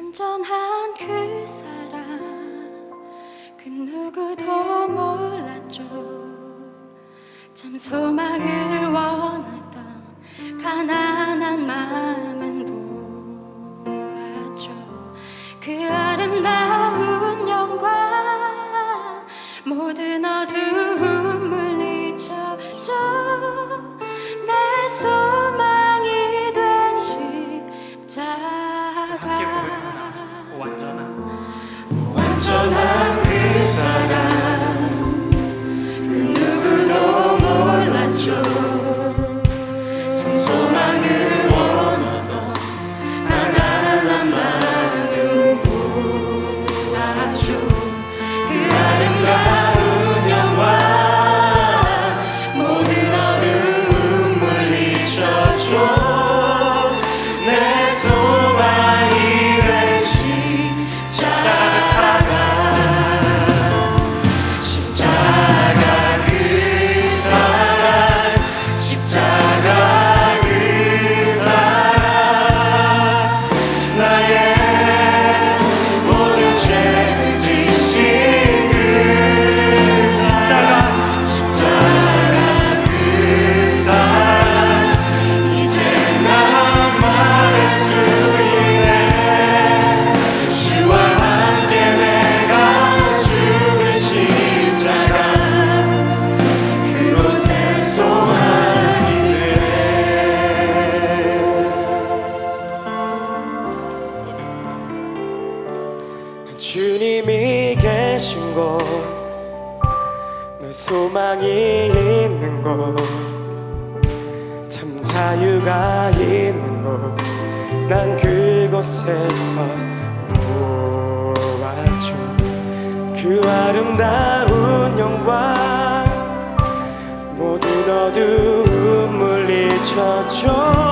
완전한 그 사람. 그 누구도 몰랐죠. 참 소망을 원했던 가난한 마음 주님이 계신 곳 내 소망이 있는 곳 참 자유가 있는 곳 난 그곳에서 놓아줘 그 아름다운 영광 모든 어두움 물리쳤죠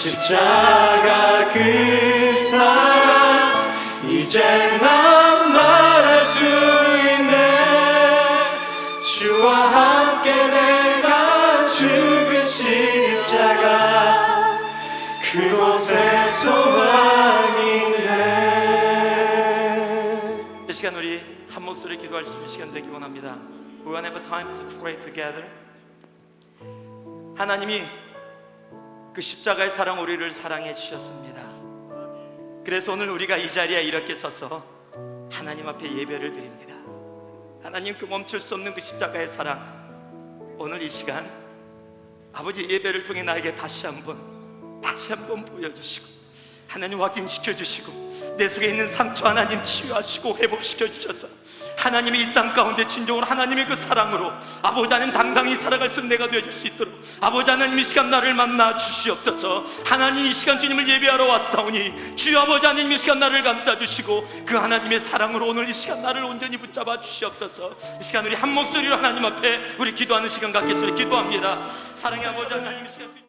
십자가 그 사랑 이제 난 말할 수 있네 주와 함께 내가 죽은 십자가 그곳에 소망이 있네 이 시간 우리 한 목소리 기도할 수 있는 시간 되기 원합니다. We to have a time to pray together. 하나님이 그 십자가의 사랑 우리를 사랑해 주셨습니다. 그래서 오늘 우리가 이 자리에 이렇게 서서 하나님 앞에 예배를 드립니다. 하나님 그 멈출 수 없는 그 십자가의 사랑 오늘 이 시간 아버지 예배를 통해 나에게 다시 한번 다시 한번 보여주시고 하나님 확인시켜 주시고 내 속에 있는 상처 하나님 치유하시고 회복시켜 주셔서 하나님의 이 땅 가운데 진정으로 하나님의 그 사랑으로 아버지 하나님 당당히 살아갈 수 있는 내가 되어줄 수 있도록 아버지 하나님 이 시간 나를 만나 주시옵소서. 하나님 이 시간 주님을 예배하러 왔사오니 주여 아버지 하나님 이 시간 나를 감싸 주시고 그 하나님의 사랑으로 오늘 이 시간 나를 온전히 붙잡아 주시옵소서. 이 시간 우리 한 목소리로 하나님 앞에 우리 기도하는 시간 갖겠소니 기도합니다. 사랑의 아버지 하나님 이 시간